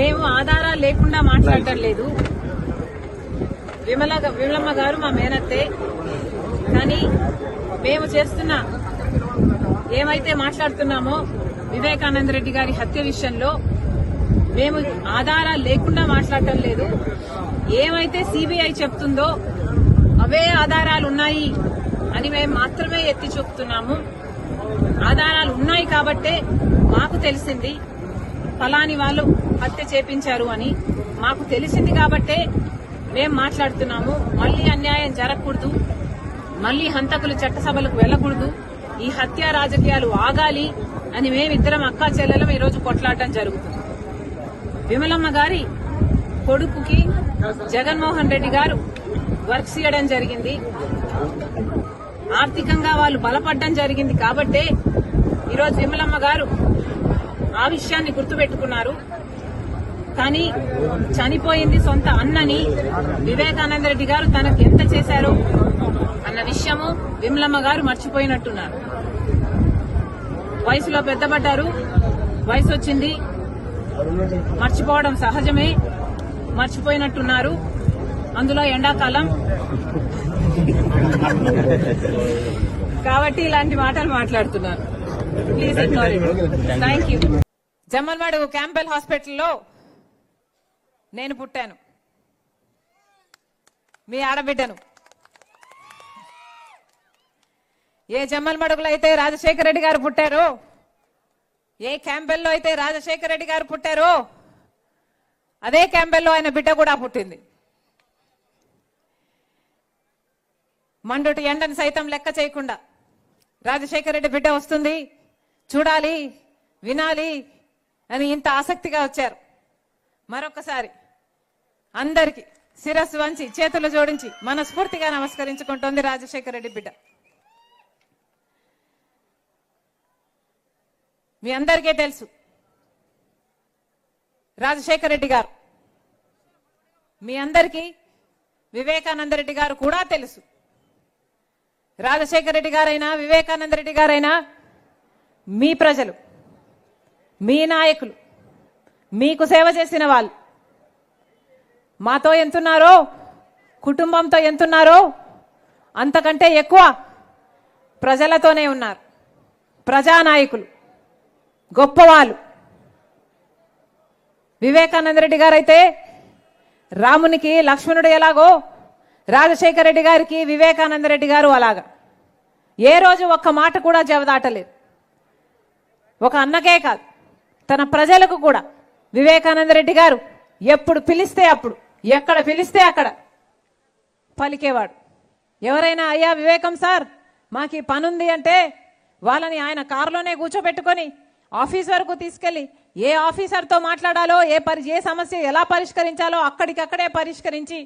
మేము ఆధారాలు లేకుండా మాట్లాడటం లేదు విమల విమలమ్మ గారు మా మేనత్తే. కానీ మేము చేస్తున్న ఏమైతే మాట్లాడుతున్నామో వివేకానంద రెడ్డి గారి హత్య విషయంలో మేము ఆధారాలు లేకుండా మాట్లాడటం లేదు ఏమైతే సిబిఐ చెప్తుందో అవే ఆధారాలు ఉన్నాయి అని మేము మాత్రమే ఎత్తి చూపుతున్నాము. ఆధారాలు ఉన్నాయి కాబట్టే మాకు తెలిసింది. ఫలాని వాళ్ళు హత్య చేపించారు అని మాకు తెలిసింది కాబట్టే మేం మాట్లాడుతున్నాము. మళ్ళీ అన్యాయం జరగకూడదు. మళ్ళీ హంతకులు చట్టసభలకు వెళ్ళకూడదు ఈ హత్య రాజకీయాలు ఆగాలి అని మేమిద్దరం అక్కా చెల్లెలం ఈరోజు కొట్లాడటం జరుగుతుంది. విమలమ్మ గారి కొడుకుకి జగన్మోహన్ రెడ్డి గారు వర్క్స్ చేయడం జరిగింది. ఆర్థికంగా వాళ్ళు బలపడడం జరిగింది కాబట్టే ఈరోజు విమలమ్మ గారు ఆ విషయాన్ని గుర్తుపెట్టుకున్నారు. కానీ చనిపోయింది సొంత అన్నని వివేకానంద రెడ్డి గారు తనకు ఎంత చేశారు అన్న విషయము విమలమ్మ గారు మర్చిపోయినట్టున్నారు. వయసులో పెద్దపడ్డారు. వయసు వచ్చింది. మర్చిపోవడం సహజమే. మర్చిపోయినట్టున్నారు. అందులో ఎండాకాలం. కాబట్టి ఇలాంటి మాటలు మాట్లాడుతున్నారు. Please thank you Jammalamadugu Campbell హాస్పిటల్లో నేను పుట్టాను. మీ ఆడబిడ్డను. ఏ జమ్మల్మడుగులో అయితే రాజశేఖర రెడ్డి గారు పుట్టారో ఏ క్యాంపెల్లో అయితే రాజశేఖర రెడ్డి గారు పుట్టారో అదే క్యాంపెల్లో ఆయన బిడ్డ కూడా పుట్టింది. మండుటి ఎండను సైతం లెక్క చేయకుండా రాజశేఖర రెడ్డి బిడ్డ వస్తుంది. చూడాలి వినాలి అని ఇంత ఆసక్తిగా వచ్చారు. మరొకసారి అందరికి శిరస్సు వంచి చేతులు జోడించి మనస్ఫూర్తిగా నమస్కరించుకుంటోంది రాజశేఖర రెడ్డి బిడ్డ. మీ అందరికీ తెలుసు రాజశేఖర రెడ్డి గారు. మీ అందరికీ వివేకానంద రెడ్డి గారు కూడా తెలుసు. రాజశేఖర రెడ్డి గారైనా వివేకానంద రెడ్డి గారైనా మీ ప్రజలు మీ నాయకులు మీకు సేవ చేసిన వాళ్ళు. మాతో ఎంతున్నారో కుటుంబంతో ఎంతున్నారో అంతకంటే ఎక్కువ ప్రజలతోనే ఉన్నారు. ప్రజానాయకులు గొప్పవాళ్ళు. వివేకానంద రెడ్డి గారైతే రామునికి లక్ష్మణుడు ఎలాగో రాజశేఖర రెడ్డి గారికి వివేకానంద రెడ్డి గారు అలాగా. ఏ రోజు ఒక్క మాట కూడా జవదాటలేదు. ఒక అన్నకే కాదు. తన ప్రజలకు కూడా. వివేకానంద రెడ్డి గారు ఎప్పుడు పిలిస్తే అప్పుడు ఎక్కడ పిలిస్తే అక్కడ పలికేవాడు. ఎవరైనా అయ్యా వివేకం సార్ మాకు ఈ పనుంది అంటే వాళ్ళని ఆయన కారులోనే కూర్చోబెట్టుకొని ఆఫీస్ వరకు తీసుకెళ్ళి ఏ ఆఫీసర్తో మాట్లాడాలో ఏ పరి ఏ సమస్య ఎలా పరిష్కరించాలో అక్కడికక్కడే పరిష్కరించి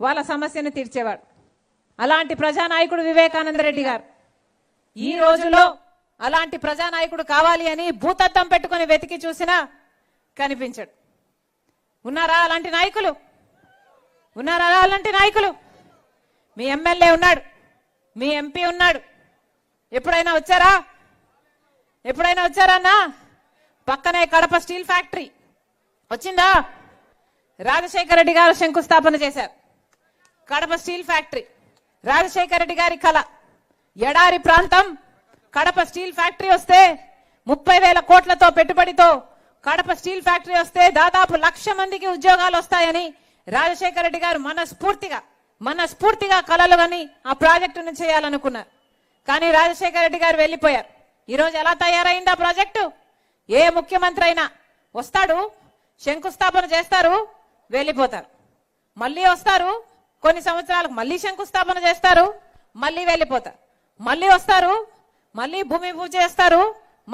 వాళ్ళ సమస్యను తీర్చేవాడు. అలాంటి ప్రజానాయకుడు వివేకానంద రెడ్డి గారు. ఈ రోజులో అలాంటి ప్రజానాయకుడు కావాలి అని భూతత్వం పెట్టుకుని వెతికి చూసినా కనిపించడు. ఉన్నారా అలాంటి నాయకులు? ఉన్నారా అలాంటి నాయకులు? మీ ఎమ్మెల్యే ఉన్నాడు. మీ ఎంపీ ఉన్నాడు. ఎప్పుడైనా వచ్చారా? ఎప్పుడైనా వచ్చారా అన్నా? పక్కనే కడప స్టీల్ ఫ్యాక్టరీ. వచ్చిందా? రాజశేఖర రెడ్డి గారు శంకుస్థాపన చేశారు. Kadapa steel factory. Rajasekhara Reddy గారి కళ. ఎడారి ప్రాంతం కడప స్టీల్ ఫ్యాక్టరీ వస్తే ముప్పై వేల కోట్లతో పెట్టుబడితో కడప స్టీల్ ఫ్యాక్టరీ వస్తే దాదాపు లక్ష మందికి ఉద్యోగాలు వస్తాయని రాజశేఖర రెడ్డి గారు మనస్ఫూర్తిగా మనస్ఫూర్తిగా కలలు అని ఆ ప్రాజెక్టును చేయాలనుకున్నారు. కానీ రాజశేఖర రెడ్డి గారు వెళ్ళిపోయారు. ఈరోజు ఎలా తయారైంది ఆ ప్రాజెక్టు? ఏ ముఖ్యమంత్రి అయినా వస్తాడు శంకుస్థాపన చేస్తారు వెళ్ళిపోతారు. మళ్ళీ వస్తారు కొన్ని సంవత్సరాలకు మళ్ళీ శంకుస్థాపన చేస్తారు మళ్ళీ వెళ్ళిపోతారు. మళ్ళీ వస్తారు మళ్ళీ భూమి పూజ చేస్తారు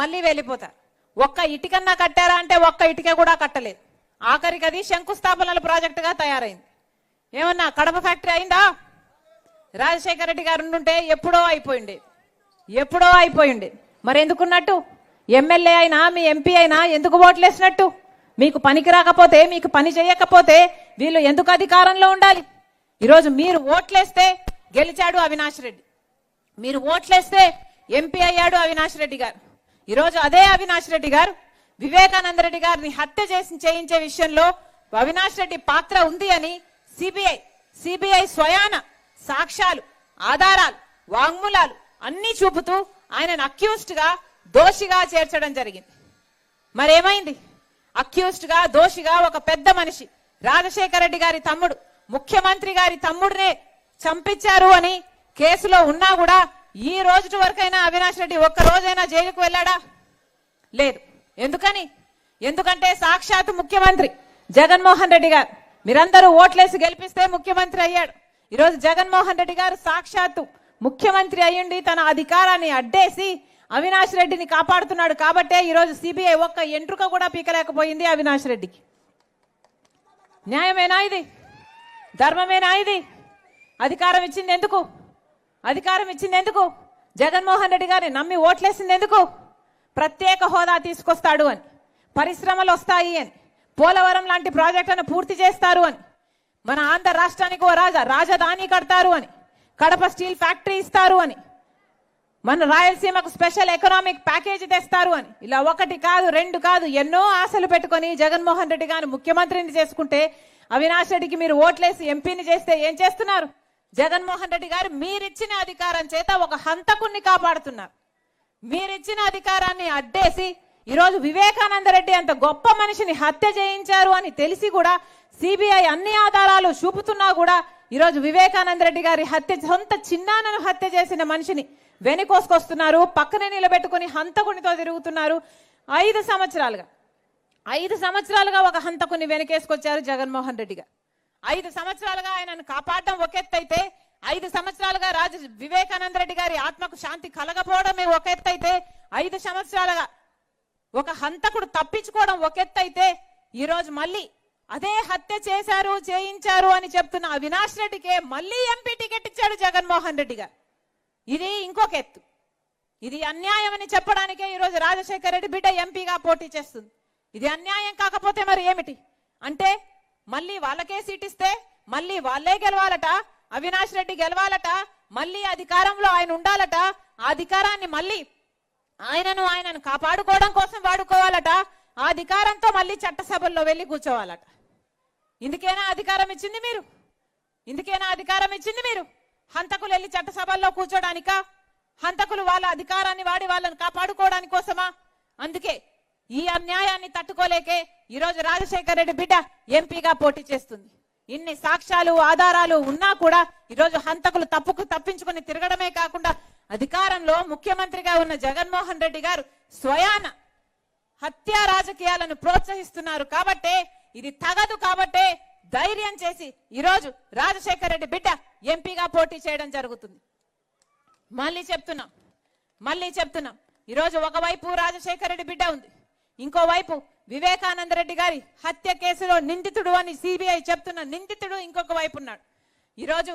మళ్ళీ వెళ్ళిపోతారు. ఒక్క ఇటుకన్నా కట్టారా అంటే ఒక్క ఇటుక కూడా కట్టలేదు. ఆఖరికి అది శంకుస్థాపనల ప్రాజెక్టుగా తయారైంది. ఏమన్నా కడప ఫ్యాక్టరీ అయిందా? రాజశేఖర రెడ్డి గారు ఉండుంటే ఎప్పుడో అయిపోయింది ఎప్పుడో అయిపోయింది మరి ఎందుకున్నట్టు? ఎమ్మెల్యే అయినా మీ ఎంపీ అయినా ఎందుకు ఓట్లేసినట్టు? మీకు పనికి రాకపోతే మీకు పని చేయకపోతే వీళ్ళు ఎందుకు అధికారంలో ఉండాలి? ఈరోజు మీరు ఓట్లేస్తే గెలిచాడు అవినాష్ రెడ్డి. మీరు ఓట్లేస్తే ఎంపీ అయ్యాడు అవినాష్ రెడ్డి గారు. ఈరోజు అదే అవినాష్ రెడ్డి గారు వివేకానంద రెడ్డి గారిని హత్య చేసి చేయించే విషయంలో అవినాష్ రెడ్డి పాత్ర ఉంది అని సిబిఐ సిబిఐ స్వయాన సాక్ష్యాలు ఆధారాలు వాంగ్మూలాలు అన్ని చూపుతూ ఆయనను అక్యూస్డ్గా దోషిగా చేర్చడం జరిగింది. మరేమైంది? అక్యూస్డ్గా దోషిగా ఒక పెద్ద మనిషి రాజశేఖర రెడ్డి గారి తమ్ముడు ముఖ్యమంత్రి గారి తమ్ముడినే చంపించారు అని కేసులో ఉన్నా కూడా ఈ రోజు వరకైనా అవినాష్ రెడ్డి ఒక్క రోజైనా జైలుకు వెళ్ళాడా? లేదు. ఎందుకని? ఎందుకంటే సాక్షాత్ ముఖ్యమంత్రి జగన్మోహన్ రెడ్డి గారు. మీరందరూ ఓట్లేసి గెలిపిస్తే ముఖ్యమంత్రి అయ్యాడు. ఈరోజు జగన్మోహన్ రెడ్డి గారు సాక్షాత్తు ముఖ్యమంత్రి అయ్యుండి తన అధికారాన్ని అడ్డేసి అవినాష్ రెడ్డిని కాపాడుతున్నాడు కాబట్టే ఈరోజు సిబిఐ ఒక్క ఎంట్రుక కూడా పీకలేకపోయింది అవినాష్ రెడ్డికి. న్యాయమేనా ఇది? ధర్మమేనా ఇది? అధికారం ఇచ్చింది ఎందుకు? అధికారం ఇచ్చింది ఎందుకు జగన్మోహన్ రెడ్డి గారిని నమ్మి ఓట్లేసింది ఎందుకు ప్రత్యేక హోదా తీసుకొస్తాడు అని పరిశ్రమలు వస్తాయి అని పోలవరం లాంటి ప్రాజెక్టులను పూర్తి చేస్తారు అని మన ఆంధ్ర రాష్ట్రానికి ఓ రాజా రాజధాని కడతారు అని కడప స్టీల్ ఫ్యాక్టరీ ఇస్తారు అని మన రాయలసీమకు స్పెషల్ ఎకనామిక్ ప్యాకేజీ తెస్తారు అని ఇలా ఒకటి కాదు రెండు కాదు ఎన్నో ఆశలు పెట్టుకొని జగన్మోహన్ రెడ్డి గారిని ముఖ్యమంత్రిని చేసుకుంటే అవినాష్ రెడ్డికి మీరు ఓట్లేసి ఎంపీని చేస్తే ఏం చేస్తున్నారు? జగన్మోహన్ రెడ్డి గారు మీరిచ్చిన అధికారం చేత ఒక హంతకుణ్ణి కాపాడుతున్నారు. మీరిచ్చిన అధికారాన్ని అడ్డేసి ఈరోజు వివేకానంద రెడ్డి అంత గొప్ప మనిషిని హత్య చేయించారు అని తెలిసి కూడా సిబిఐ అన్ని ఆధారాలు చూపుతున్నా కూడా ఈరోజు వివేకానంద రెడ్డి గారి హత్య సొంత చిన్నానను హత్య చేసిన మనిషిని వెనుకోసుకొస్తున్నారు పక్కనే నిలబెట్టుకుని హంతకునితో తిరుగుతున్నారు. ఐదు సంవత్సరాలుగా ఐదు సంవత్సరాలుగా ఒక హంతకుని వెనకేసుకొచ్చారు జగన్మోహన్ రెడ్డి గారు. ఐదు సంవత్సరాలుగా ఆయనను కాపాడడం ఒక ఎత్తు అయితే ఐదు సంవత్సరాలుగా రాజు వివేకానంద రెడ్డి గారి ఆత్మకు శాంతి కలగపోవడమే ఒక ఎత్తు అయితే ఐదు సంవత్సరాలుగా ఒక హంతకుడు తప్పించుకోవడం ఒక ఎత్తు అయితే మళ్ళీ అదే హత్య చేశారు చేయించారు అని చెప్తున్న అవినాష్ రెడ్డికే మళ్ళీ ఎంపీ టికెట్ ఇచ్చాడు జగన్మోహన్ రెడ్డి గారు. ఇది ఇంకొక ఎత్తు. ఇది అన్యాయం అని చెప్పడానికే ఈరోజు రాజశేఖర రెడ్డి బిడ్డ ఎంపీగా పోటీ చేస్తుంది. ఇది అన్యాయం కాకపోతే మరి ఏమిటి? అంటే మళ్ళీ వాళ్ళకే సీట్ ఇస్తే మళ్ళీ వాళ్ళే గెలవాలట అవినాష్ రెడ్డి గెలవాలట మళ్ళీ అధికారంలో ఆయన ఉండాలట ఆ అధికారాన్ని మళ్ళీ ఆయనను ఆయనను కాపాడుకోవడం కోసం వాడుకోవాలట ఆ అధికారంతో మళ్ళీ చట్టసభల్లో వెళ్ళి కూర్చోవాలట. ఇందుకేనా అధికారం ఇచ్చింది మీరు? ఇందుకేనా అధికారం ఇచ్చింది మీరు? హంతకులు వెళ్ళి చట్టసభల్లో కూర్చోడానికా? హంతకులు వాళ్ళ అధికారాన్ని వాడి వాళ్ళని కాపాడుకోవడానికి కోసమా? అందుకే ఈ అన్యాయాన్ని తట్టుకోలేకే ఈరోజు రాజశేఖర రెడ్డి బిడ్డ ఎంపీగా పోటీ చేస్తుంది. ఇన్ని సాక్ష్యాలు ఆధారాలు ఉన్నా కూడా ఈరోజు హంతకులు తప్పుకు తప్పించుకుని తిరగడమే కాకుండా అధికారంలో ముఖ్యమంత్రిగా ఉన్న జగన్మోహన్ రెడ్డి గారు స్వయాన హత్యా రాజకీయాలను ప్రోత్సహిస్తున్నారు కాబట్టే ఇది తగదు కాబట్టే ధైర్యం చేసి ఈరోజు రాజశేఖర రెడ్డి బిడ్డ ఎంపీగా పోటీ చేయడం జరుగుతుంది. మళ్ళీ చెప్తున్నాం మళ్ళీ చెప్తున్నాం. ఈరోజు ఒకవైపు రాజశేఖర రెడ్డి బిడ్డ ఉంది ఇంకోవైపు వివేకానంద రెడ్డి గారి హత్య కేసులో నిందితుడు అని సిబిఐ చెప్తున్న నిందితుడు ఇంకొక వైపు ఉన్నాడు. ఈరోజు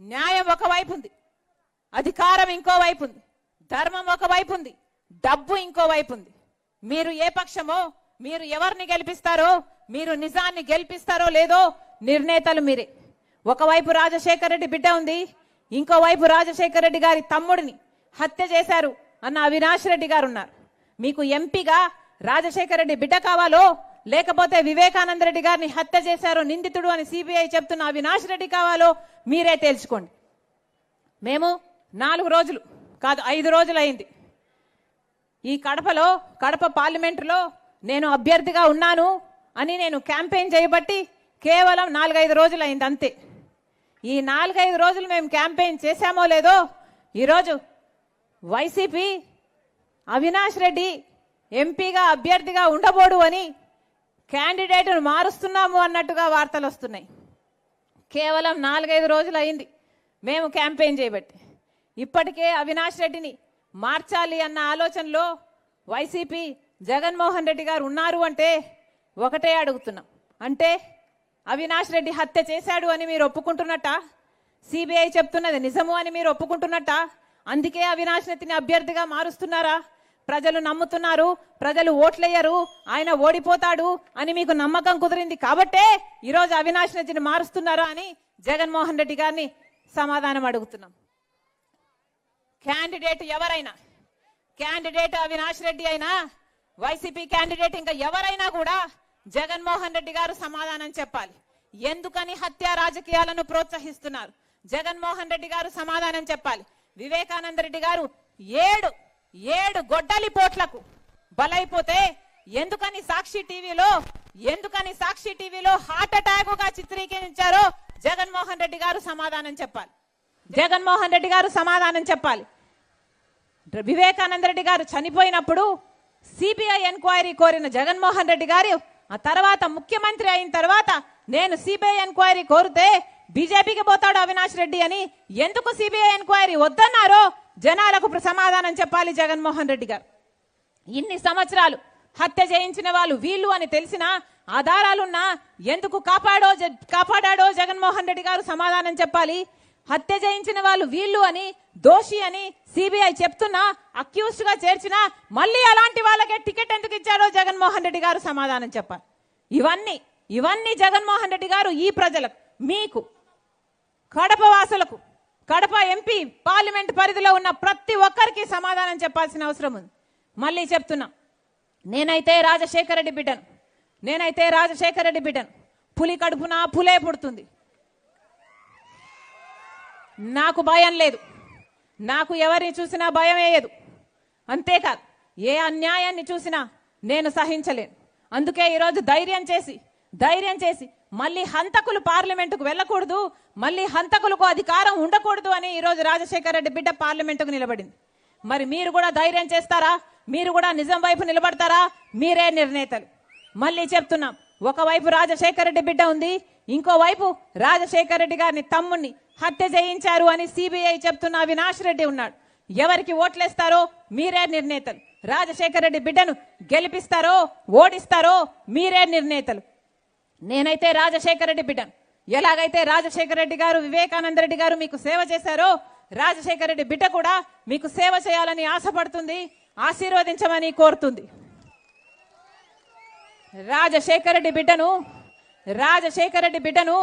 న్యాయం ఒకవైపు ఉంది. అధికారం ఇంకో వైపు ఉంది. ధర్మం ఒక వైపు ఉంది. డబ్బు ఇంకో వైపు ఉంది. మీరు ఏ పక్షమో మీరు ఎవరిని గెలిపిస్తారో మీరు నిజాన్ని గెలిపిస్తారో లేదో నిర్ణేతలు మీరే. ఒకవైపు రాజశేఖర రెడ్డి బిడ్డ ఉంది. ఇంకోవైపు రాజశేఖర రెడ్డి గారి తమ్ముడిని హత్య చేశారు అన్న అవినాష్ రెడ్డి గారు ఉన్నారు. మీకు ఎంపీగా రాజశేఖర రెడ్డి బిడ్డ కావాలో? లేకపోతే వివేకానంద రెడ్డి గారిని హత్య చేశారు నిందితుడు అని సిబిఐ చెప్తున్న అవినాష్ రెడ్డి కావాలో? మీరే తేల్చుకోండి. మేము నాలుగు రోజులు కాదు ఐదు రోజులు అయింది ఈ కడపలో కడప పార్లమెంటులో నేను అభ్యర్థిగా ఉన్నాను అని నేను క్యాంపెయిన్ చేయబట్టి కేవలం నాలుగైదు రోజులు అయింది అంతే. ఈ నాలుగైదు రోజులు మేము క్యాంపెయిన్ చేశామో లేదో ఈరోజు వైసీపీ అవినాష్ రెడ్డి ఎంపీగా అభ్యర్థిగా ఉండబోడు అని క్యాండిడేట్ను మారుస్తున్నాము అన్నట్టుగా వార్తలు వస్తున్నాయి. కేవలం నాలుగైదు రోజులు అయింది. మేము క్యాంపెయిన్ చేయబట్టి. ఇప్పటికే అవినాష్ రెడ్డిని మార్చాలి అన్న ఆలోచనలో వైసీపీ జగన్మోహన్ రెడ్డి గారు ఉన్నారు అంటే ఒకటే అడుగుతున్నాం. అంటే అవినాష్ రెడ్డి హత్య చేశాడు అని మీరు ఒప్పుకుంటున్నట్ట? సిబిఐ చెప్తున్నది నిజము అని మీరు ఒప్పుకుంటున్నట్ట? అందుకే అవినాష్ రెడ్డిని అభ్యర్థిగా మారుస్తున్నారా? ప్రజలు నమ్ముతున్నారు ప్రజలు ఓట్లేయరు ఆయన ఓడిపోతాడు అని మీకు నమ్మకం కుదిరింది కాబట్టే ఈరోజు అవినాష్ రెడ్డిని మారుస్తున్నారు అని జగన్మోహన్ రెడ్డి గారిని సమాధానం అడుగుతున్నాం. క్యాండిడేట్ ఎవరైనా క్యాండిడేట్ అవినాష్ రెడ్డి అయినా వైసీపీ క్యాండిడేట్ ఇంకా ఎవరైనా కూడా జగన్మోహన్ రెడ్డి గారు సమాధానం చెప్పాలి. ఎందుకని హత్య రాజకీయాలను ప్రోత్సహిస్తున్నారు? జగన్మోహన్ రెడ్డి గారు సమాధానం చెప్పాలి. వివేకానంద రెడ్డి గారు ఏడు ఏడు గొడ్డలి పోట్లకు బలైపోతే ఎందుకని సాక్షి టీవీలో ఎందుకని సాక్షి టీవీలో హార్ట్ అటాక్గా చిత్రీకరించారో జగన్మోహన్ రెడ్డి గారు సమాధానం చెప్పాలి. జగన్మోహన్ రెడ్డి గారు సమాధానం చెప్పాలి. వివేకానంద రెడ్డి గారు చనిపోయినప్పుడు సిబిఐ ఎంక్వైరీ కోరిన జగన్మోహన్ రెడ్డి గారు ఆ తర్వాత ముఖ్యమంత్రి అయిన తర్వాత నేను సిబిఐ ఎంక్వైరీ కోరితే బీజేపీకి పోతాడు అవినాష్ రెడ్డి అని ఎందుకు సిబిఐ ఎంక్వైరీ వద్దన్నారో జనాలకు సమాధానం చెప్పాలి జగన్మోహన్ రెడ్డి గారు. ఇన్ని సంవత్సరాలు హత్య చేయించిన వాళ్ళు వీళ్ళు అని తెలిసిన ఆధారాలున్నా ఎందుకు కాపాడో కాపాడాడో జగన్మోహన్ రెడ్డి గారు సమాధానం చెప్పాలి? హత్య చేయించిన వాళ్ళు వీళ్ళు అని దోషి అని సిబిఐ చెప్తున్నా అక్యూస్డ్గా చేర్చినా మళ్ళీ అలాంటి వాళ్ళకే టికెట్ ఎందుకు ఇచ్చాడో జగన్మోహన్ రెడ్డి గారు సమాధానం చెప్పాలి. ఇవన్నీ ఇవన్నీ జగన్మోహన్ రెడ్డి గారు ఈ ప్రజలకు మీకు కడప వాసులకు కడప ఎంపీ పార్లమెంట్ పరిధిలో ఉన్న ప్రతి ఒక్కరికి సమాధానం చెప్పాల్సిన అవసరం ఉంది. మళ్ళీ చెప్తున్నా నేనైతే రాజశేఖర రెడ్డి బిడ్డను నేనైతే రాజశేఖర రెడ్డి బిడ్డను. పులి కడుపున పులే పుడుతుంది. నాకు భయం లేదు. నాకు ఎవరిని చూసినా భయం వేయదు. అంతేకాదు ఏ అన్యాయాన్ని చూసినా నేను సహించలేను. అందుకే ఈరోజు ధైర్యం చేసి ధైర్యం చేసి మళ్ళీ హంతకులు పార్లమెంటుకు వెళ్ళకూడదు మళ్ళీ హంతకులకు అధికారం ఉండకూడదు అని ఈరోజు రాజశేఖర రెడ్డి బిడ్డ పార్లమెంటుకు నిలబడింది. మరి మీరు కూడా ధైర్యం చేస్తారా? మీరు కూడా నిజం వైపు నిలబడతారా? మీరే నిర్ణేతలు. మళ్ళీ చెప్తున్నాం ఒకవైపు రాజశేఖర రెడ్డి బిడ్డ ఉంది ఇంకోవైపు రాజశేఖర రెడ్డి గారిని తమ్ముణ్ణి హత్య చేయించారు అని సిబిఐ చెప్తున్న అవినాష్ రెడ్డి ఉన్నాడు. ఎవరికి ఓట్లేస్తారో మీరే నిర్ణేతలు. రాజశేఖర రెడ్డి బిడ్డను గెలిపిస్తారో ఓడిస్తారో మీరే నిర్ణేతలు. నేనైతే రాజశేఖర రెడ్డి బిడ్డను ఎలాగైతే రాజశేఖర రెడ్డి గారు వివేకానంద రెడ్డి గారు మీకు సేవ చేశారో రాజశేఖర రెడ్డి బిడ్డ కూడా మీకు సేవ చేయాలని ఆశపడుతుంది ఆశీర్వదించమని కోరుతుంది. రాజశేఖర రెడ్డి బిడ్డను రాజశేఖర రెడ్డి బిడ్డను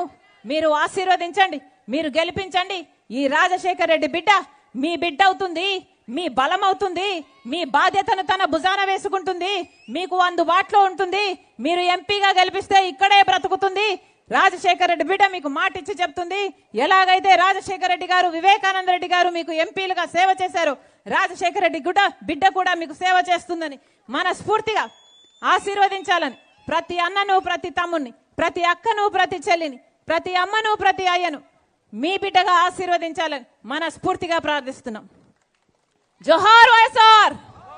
మీరు ఆశీర్వదించండి మీరు గెలిపించండి. ఈ రాజశేఖర రెడ్డి బిడ్డ మీ బిడ్డ అవుతుంది. మీ బలం అవుతుంది మీ బాధ్యతను తన భుజాన వేసుకుంటుంది మీకు అందుబాటులో ఉంటుంది మీరు ఎంపీగా గెలిపిస్తే ఇక్కడే బ్రతుకుతుంది. రాజశేఖర రెడ్డి బిడ్డ మీకు మాట ఇచ్చి చెప్తుంది ఎలాగైతే రాజశేఖర రెడ్డి గారు వివేకానంద రెడ్డి గారు మీకు ఎంపీలుగా సేవ చేశారు రాజశేఖర రెడ్డి గుడ్డ బిడ్డ కూడా మీకు సేవ చేస్తుందని మనస్ఫూర్తిగా ఆశీర్వదించాలని ప్రతి అన్నను ప్రతి తమ్ముని ప్రతి అక్కను ప్రతి చెల్లిని ప్రతి అమ్మను ప్రతి అయ్యను మీ బిడ్డగా ఆశీర్వదించాలని మనస్ఫూర్తిగా ప్రార్థిస్తున్నాం. जोहार वायसार